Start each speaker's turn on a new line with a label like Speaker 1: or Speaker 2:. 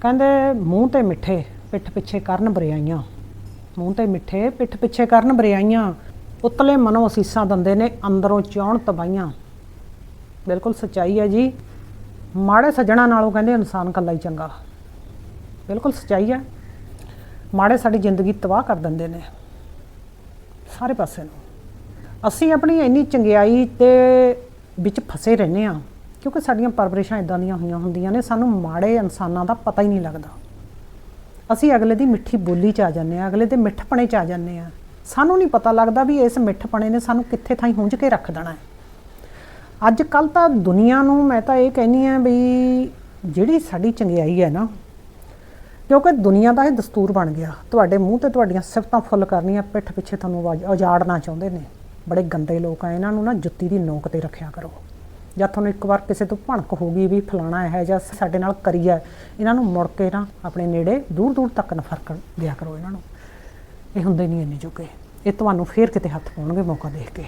Speaker 1: ਕਹਿੰਦੇ ਮੂੰਹ ਤੇ ਮਿੱਠੇ ਪਿੱਠ ਪਿੱਛੇ ਕਰਨ ਬਰਿਆਈਆਂ। ਮੂੰਹ ਤੇ ਮਿੱਠੇ ਪਿੱਠ ਪਿੱਛੇ ਕਰਨ ਬਰਿਆਈਆਂ। ਉਤਲੇ ਮਨੋਂ ਅਸੀਸਾਂ ਦਿੰਦੇ ਨੇ, ਅੰਦਰੋਂ ਚੌਣ ਤਬਾਈਆਂ ਬਿਲਕੁਲ ਸੱਚਾਈ ਹੈ ਜੀ। ਮਾੜੇ ਸੱਜਣਾ ਨਾਲੋਂ ਕਹਿੰਦੇ ਇਨਸਾਨ ਕੱਲਾ ਹੀ ਚੰਗਾ। ਬਿਲਕੁਲ ਸੱਚਾਈ ਹੈ। ਮਾੜੇ ਸਾਡੀ ਜ਼ਿੰਦਗੀ ਤਬਾਹ ਕਰ ਦਿੰਦੇ ਨੇ। ਸਾਰੇ ਪਾਸੇ ਨੂੰ। ਅਸੀਂ ਆਪਣੀ ਇੰਨੀ ਚੰਗਿਆਈ ਤੇ ਵਿੱਚ ਫਸੇ ਰਹਿੰਦੇ ਆ ਕਿਉਂਕਿ ਸਾਡੀਆਂ ਪਰਵਰਿਸ਼ਾਂ ਇਦਾਂ ਦੀਆਂ ਹੋਈਆਂ ਹੁੰਦੀਆਂ ਨੇ, ਸਾਨੂੰ ਮਾੜੇ ਇਨਸਾਨਾਂ ਦਾ ਪਤਾ ਹੀ ਨਹੀਂ ਲੱਗਦਾ। ਅਸੀਂ ਅਗਲੇ ਦੀ ਮਿੱਠੀ ਬੋਲੀ 'ਚ ਆ ਜਾਂਦੇ ਆ ਅਗਲੇ ਦੇ ਮਿੱਠਪਣੇ 'ਚ ਆ ਜਾਂਦੇ ਆ ਸਾਨੂੰ ਨਹੀਂ ਪਤਾ ਲੱਗਦਾ ਵੀ ਇਸ ਮਿੱਠਪਣੇ ਨੇ ਸਾਨੂੰ ਕਿੱਥੇ ਥਾਈ ਹੁੰਝ ਕੇ ਰੱਖ ਦੇਣਾ ਹੈ। ਅੱਜ ਕੱਲ ਤਾਂ ਦੁਨੀਆ ਨੂੰ ਮੈਂ ਤਾਂ ਇਹ ਕਹਿੰਨੀ ਆ ਵੀ ਜਿਹੜੀ ਸਾਡੀ ਚੰਗਿਆਈ ਹੈ ਨਾ, ਕਿਉਂਕਿ ਦੁਨੀਆ ਦਾ ਇਹ ਦਸਤੂਰ ਬਣ ਗਿਆ। ਤੁਹਾਡੇ ਮੂੰਹ ਤੇ ਤੁਹਾਡੀਆਂ ਸਿਫਤਾਂ ਫੁੱਲ ਕਰਨੀਆਂ, ਪਿੱਠ ਪਿੱਛੇ ਤੁਹਾਨੂੰ ਉਜਾੜਨਾ ਚਾਹੁੰਦੇ ਨੇ। ਬੜੇ ਗੰਦੇ ਲੋਕ ਆ, ਇਹਨਾਂ ਨੂੰ ਨਾ ਜੁੱਤੀ ਦੀ ਨੋਕ ਤੇ ਰੱਖਿਆ ਕਰੋ। ਜਾਂ ਤੁਹਾਨੂੰ ਇੱਕ ਵਾਰ ਕਿਸੇ ਤੋਂ ਭਣਕ ਹੋ ਗਈ ਵੀ ਫਲਾਣਾ ਹੈ ਜਾਂ ਸਾਡੇ ਨਾਲ ਕਰੀ ਹੈ ਇਹਨਾਂ ਨੂੰ ਮੁੜ ਕੇ ਨਾ ਆਪਣੇ ਨੇੜੇ ਦੂਰ ਦੂਰ ਤੱਕ ਨਾ ਫਰਕਣ ਦਿਆ ਕਰੋ ਇਹਨਾਂ ਨੂੰ। ਇਹ ਹੁੰਦੇ ਨਹੀਂ ਇੰਨੇ ਜੋਗੇ। ਇਹ ਤੁਹਾਨੂੰ ਫੇਰ ਕਿਤੇ ਹੱਥ ਪਾਉਣਗੇ ਮੌਕਾ ਦੇਖ ਕੇ।